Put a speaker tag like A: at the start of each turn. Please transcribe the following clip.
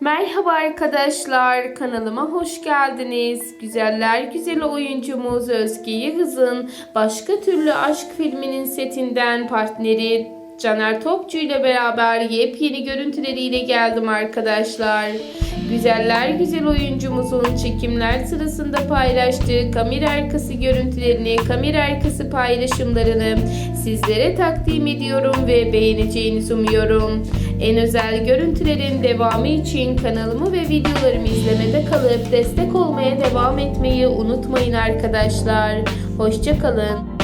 A: Merhaba arkadaşlar, kanalıma hoş geldiniz. Güzeller güzeli oyuncumuz Özge Yıldız'ın Başka Türlü Aşk filminin setinden partneri Caner Topçu ile beraber yepyeni görüntüleriyle geldim arkadaşlar. Güzeller güzel oyuncumuzun çekimler sırasında paylaştığı kamera arkası görüntülerini, kamera arkası paylaşımlarını sizlere takdim ediyorum ve beğeneceğinizi umuyorum. En özel görüntülerin devamı için kanalımı ve videolarımı izlemede kalıp destek olmaya devam etmeyi unutmayın arkadaşlar. Hoşçakalın.